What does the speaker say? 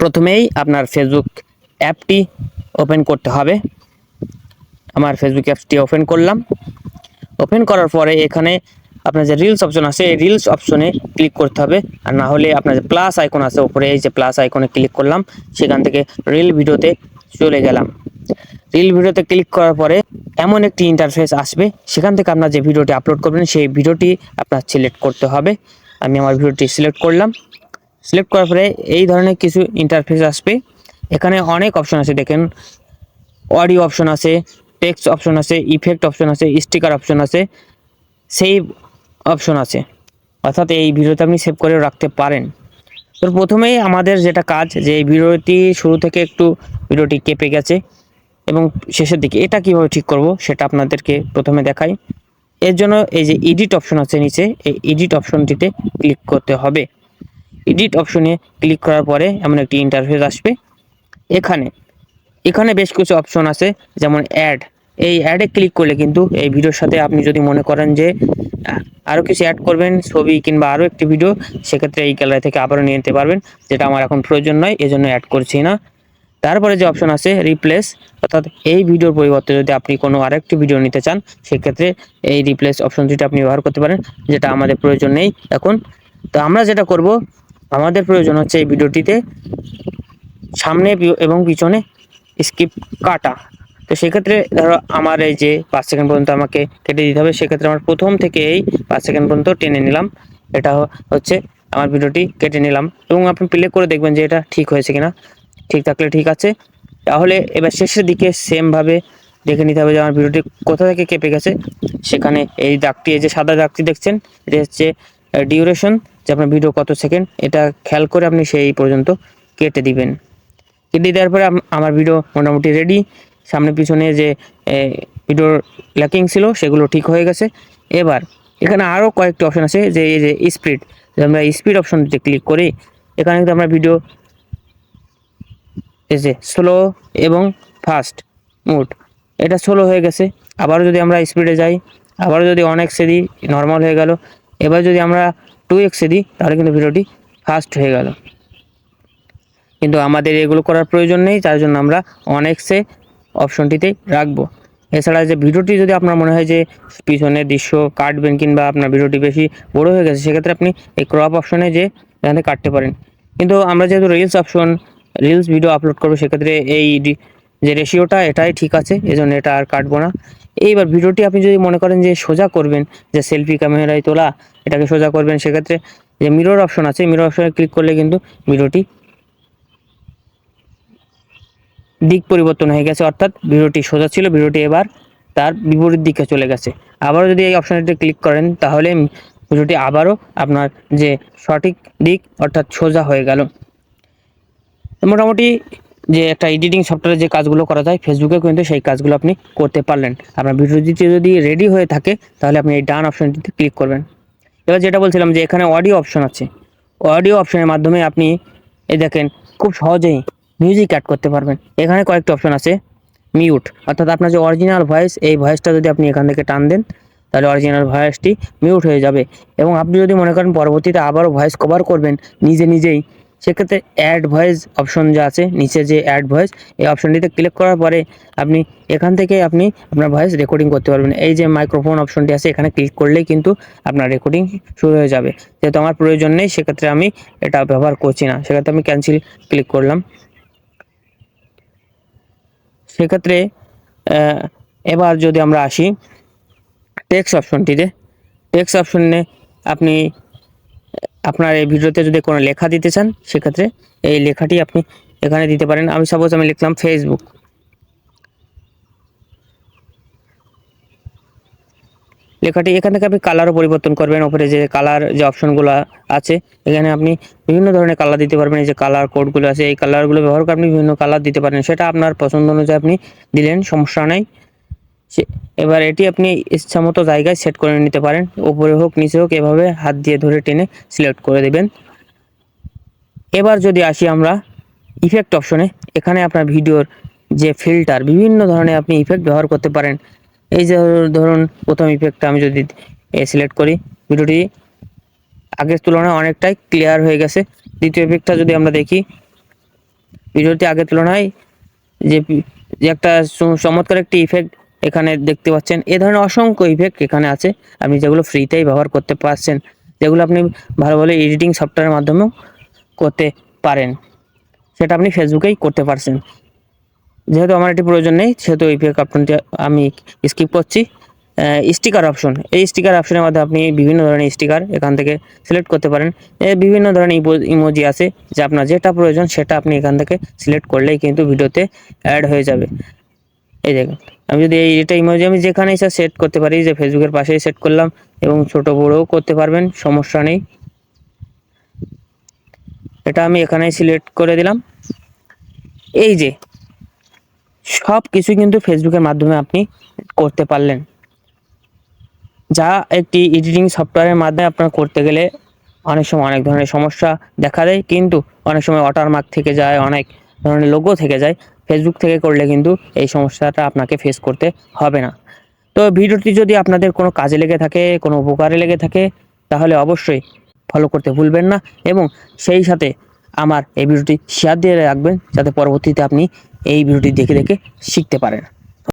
প্রথমেই আপনার ফেসবুক অ্যাপটি ওপেন করতে হবে। আমার ফেসবুক অ্যাপসটি ওপেন করলাম। ওপেন করার পরে এখানে আপনার যে রিলস অপশন আছে, এই রিলস অপশনে ক্লিক করতে হবে। আর না হলে আপনার যে প্লাস আইকন আছে উপরে, এই যে প্লাস আইকনে ক্লিক করলাম, সেখান থেকে রিল ভিডিওতে চলে গেলাম। রিল ভিডিওতে ক্লিক করার পরে এমন একটি ইন্টারফেস আসবে, সেখান থেকে আপনার যে ভিডিওটি আপলোড করবেন, সেই ভিডিওটি আপনার সিলেক্ট করতে হবে। আমি আমার ভিডিওটি সিলেক্ট করলাম। সিলেক্ট করার পরে এই ধরনের কিছু ইন্টারফেস আসবে। এখানে অনেক অপশন আছে, দেখেন। অডিও অপশন আছে টেক্সট অপশন আছে ইফেক্ট অপশন আছে স্টিকার অপশন আছে সেভ অপশন আছে। অর্থাৎ এই ভিডিওতে আপনি সেভ করে রাখতে পারেন। তো প্রথমেই আমাদের যেটা কাজ, যে এই ভিডিওটি শুরু থেকে একটু ভিডিওটি কেঁপে গেছে এবং শেষের দিকে এটা কীভাবে ঠিক করব সেটা আপনাদেরকে প্রথমে দেখাই। এর জন্য এই যে এডিট অপশন আছে নিচে, এই এডিট অপশনটিতে ক্লিক করতে হবে। এডিট অপশনে ক্লিক করার পরে এমন একটি ইন্টারফেস আসবে। এখানে এখানে বেশ কিছু অপশন আছে, যেমন অ্যাড এই অ্যাডে ক্লিক করলে কিন্তু এই ভিডিওর সাথে আপনি যদি মনে করেন যে আরও কিছু অ্যাড করবেন, ছবি কিংবা আরও একটি ভিডিও সেক্ষেত্রে এই গ্যালারি থেকে আবারও নিয়ে নিতে পারবেন, যেটা আমার এখন প্রয়োজন নয়, এজন্য অ্যাড করছি না। তারপরে যে অপশন আছে রিপ্লেস অর্থাৎ এই ভিডিওর পরিবর্তে যদি আপনি কোনো আরেকটি ভিডিও নিতে চান, সেক্ষেত্রে এই রিপ্লেস অপশনটিটা আপনি ব্যবহার করতে পারেন, যেটা আমাদের প্রয়োজন নেই এখন। তো আমরা যেটা করব আমাদের প্রয়োজন হচ্ছে এই ভিডিওটিতে সামনে এবং পিছনে স্কিপ কাটা। তো সেক্ষেত্রে ধরো আমার এই যে পাঁচ সেকেন্ড পর্যন্ত আমাকে কেটে দিতে হবে, সেক্ষেত্রে আমার প্রথম থেকে এই পাঁচ সেকেন্ড পর্যন্ত টেনে নিলাম। এটা হচ্ছে আমার ভিডিওটি কেটে নিলাম এবং আপনি প্লে করে দেখবেন যে এটা ঠিক হয়েছে কিনা। ঠিক থাকলে ঠিক আছে। তাহলে এবার শেষের দিকে সেমভাবে দেখে নিতে হবে যে আমার ভিডিওটি কোথা থেকে কেঁপে গেছে। সেখানে এই দাগটি, এই যে সাদা দাগটি দেখছেন, এটা হচ্ছে ডিউরেশন যে আপনার ভিডিও কত সেকেন্ড এটা খেয়াল করে আপনি সেই পর্যন্ত কেটে দিবেন। কেটে দেওয়ার পরে আমার ভিডিও মোটামুটি রেডি সামনে পিছনে যে ভিডিওর ল্যাকিং ছিল, সেগুলো ঠিক হয়ে গেছে। এবার, এখানে আরও কয়েকটি অপশন আছে, যে এই যে স্পিড আমরা স্পিড অপশনটিতে ক্লিক করি, এখানে কিন্তু আমরা ভিডিও এই যে স্লো এবং ফাস্ট মুড এটা স্লো হয়ে গেছে। আবারও যদি আমরা স্পিডে যাই, আবারও যদি অনেক দিই নর্মাল হয়ে গেল, এবার যদি আমরা টু এক্সে দিই তাহলে কিন্তু ভিডিওটি ফাস্ট হয়ে গেল। কিন্তু আমাদের এগুলো করার প্রয়োজন নেই, তার জন্য আমরা অনেক্সে অপশনটিতে রাখব। এছাড়া যে ভিডিওটি যদি আপনার মনে হয় যে পিছনের দৃশ্য কাটবেন কিংবা আপনার ভিডিওটি বেশি বড় হয়ে গেছে, সেক্ষেত্রে আপনি এই ক্রপ অপশনে যে এখানে কাটতে পারেন। কিন্তু আমরা যেহেতু reels option reels video upload করব, সেক্ষেত্রে এই যে রেশিওটা এটাই ঠিক আছে, এজন্য এটা আর কাটবো না। এইবার ভিডিওটি আপনি যদি মনে করেন যে সোজা করবেন, যে সেলফি ক্যামেরায় তোলা, এটাকে সোজা করবেন, সেক্ষেত্রে যে মিরর অপশন আছে মিরর অপশনে ক্লিক করলে কিন্তু ভিডিওটি দিক পরিবর্তন হয়ে গেছে। অর্থাৎ ভিডিওটি সোজা ছিল, ভিডিওটি এবার তার বিপরীত দিকে চলে গেছে। আবারও যদি এই অপশনটিতে ক্লিক করেন, তাহলে ভিডিওটি আবারও আপনার যে সঠিক দিক, অর্থাৎ সোজা হয়ে গেল। মোটামুটি যে একটা এডিটিং সফটওয়্যারে যে কাজগুলো করা যায় ফেসবুকে কিন্তু সেই কাজগুলো আপনি করতে পারলেন। আপনার ভিডিওটি যদি রেডি হয়ে থাকে, তাহলে আপনি এই ডান অপশনটিতে ক্লিক করবেন। এবার যেটা বলছিলাম যে এখানে অডিও অপশন আছে। অডিও অপশনের মাধ্যমে আপনি এই দেখেন, খুব সহজেই মিউজিক অ্যাড করতে পারবেন। এখানে কয়েকটি অপশন আছে মিউট অর্থাৎ আপনার যে অরিজিনাল ভয়েস এই ভয়েসটা যদি আপনি এখান থেকে টান দেন, তাহলে অরিজিনাল ভয়েসটি মিউট হয়ে যাবে। এবং আপনি যদি মনে করেন পরবর্তীতে আবারও ভয়েস কভার করবেন, নিজে নিজেই সেক্ষেত্রে অ্যাড ভয়েস অপশন যা আছে, নিচে যে অ্যাড ভয়েস এই অপশনটিতে ক্লিক করার পরে আপনি এখান থেকে আপনি আপনার ভয়েস রেকর্ডিং করতে পারবেন। এই যে মাইক্রোফোন অপশনটি আছে, এখানে ক্লিক করলেই কিন্তু আপনার রেকর্ডিং শুরু হয়ে যাবে। যেহেতু আমার প্রয়োজন নেই, সেক্ষেত্রে আমি এটা ব্যবহার করছি না। সেক্ষেত্রে আমি ক্যান্সেল ক্লিক করলাম। সেক্ষেত্রে এবার যদি আমরা আসি টেক্সট অপশনটিতে টেক্সট অপশনে আপনি আপনার এই ভিডিওতে যদি কোনো লেখা দিতে চান, সেক্ষেত্রে এই লেখাটি আপনি এখানে দিতে পারেন। আমি সাপোজ আমি লিখলাম ফেসবুক লেখাটি এখান থেকে আপনি কালারও পরিবর্তন করবেন। ওপরে যে কালার যে অপশনগুলো আছে, এখানে আপনি বিভিন্ন ধরনের কালার দিতে পারবেন। যে কালার কোডগুলো আছে, এই কালারগুলো ব্যবহার করে আপনি বিভিন্ন কালার দিতে পারেন। সেটা আপনার পছন্দ অনুযায়ী আপনি দিলেন, সমস্যা নেই। এবার এটি আপনি ইচ্ছা মতো জায়গায় সেট করে নিতে পারেন। উপরে হোক, নিচে হোক, এভাবে হাত দিয়ে ধরে টেনে সিলেক্ট করে দেবেন। এবার যদি আসি আমরা ইফেক্ট অপশনে এখানে আপনার ভিডিওর যে ফিল্টার বিভিন্ন ধরনের আপনি ইফেক্ট ব্যবহার করতে পারেন। এই যে ধরুন, প্রথম ইফেক্টটা আমি যদি সিলেক্ট করি, ভিডিওটি আগের তুলনায় অনেকটাই ক্লিয়ার হয়ে গেছে। দ্বিতীয় ইফেক্টটা যদি আমরা দেখি, ভিডিওটি আগের তুলনায় যে একটা চমৎকার একটি ইফেক্ট এখানে দেখতে পাচ্ছেন, এ ধরনের অসংখ্য ইফেক্ট এখানে আছে। আপনি যেগুলো ফ্রিতেই ব্যবহার করতে পারছেন, যেগুলো আপনি ভালো ভালো এডিটিং সফটওয়্যারের মাধ্যমেও করতে পারেন, সেটা আপনি ফেসবুকেই করতে পারছেন। যেহেতু আমার এটি প্রয়োজন নেই, সেহেতু ইফেক্ট অপশনটি আমি স্কিপ করছি। স্টিকার অপশন এই স্টিকার অপশনের মধ্যে আপনি বিভিন্ন ধরনের স্টিকার এখান থেকে সিলেক্ট করতে পারেন। বিভিন্ন ধরনের ইমোজি আছে, যে আপনার যেটা প্রয়োজন সেটা আপনি এখান থেকে সিলেক্ট করলেই কিন্তু ভিডিওতে অ্যাড হয়ে যাবে। এই দেখুন। আমি যদি এই এটা ইমোজি আমি যেখানে ইচ্ছা সেট করতে পারি যে ফেসবুকের পাশেই সেট করলাম এবং ছোট বড়ও করতে পারবেন, সমস্যা নেই। এটা আমি এখানেই সিলেক্ট করে দিলাম। এই যে, সব কিছু কিন্তু ফেসবুকের মাধ্যমে আপনি করতে পারলেন। যা একটি এডিটিং সফটওয়্যারের মাধ্যমে আপনার করতে গেলে অনেক সময় অনেক ধরনের সমস্যা দেখা দেয়, কিন্তু অনেক সময় ওয়াটারমার্ক থেকে যায়, অনেক ধরনের লোগো থেকে যায়। ফেসবুক থেকে করলে কিন্তু এই সমস্যাটা আপনাকে ফেস করতে হবে না। তো ভিডিওটি যদি আপনাদের কোনো কাজে লেগে থাকে, কোনো উপকারে লেগে থাকে, তাহলে অবশ্যই ফলো করতে ভুলবেন না এবং সেই সাথে আমার এই ভিডিওটি শেয়ার দিয়ে রাখবেন, যাতে পরবর্তীতে আপনি এই ভিডিওটি দেখে দেখে শিখতে পারেন।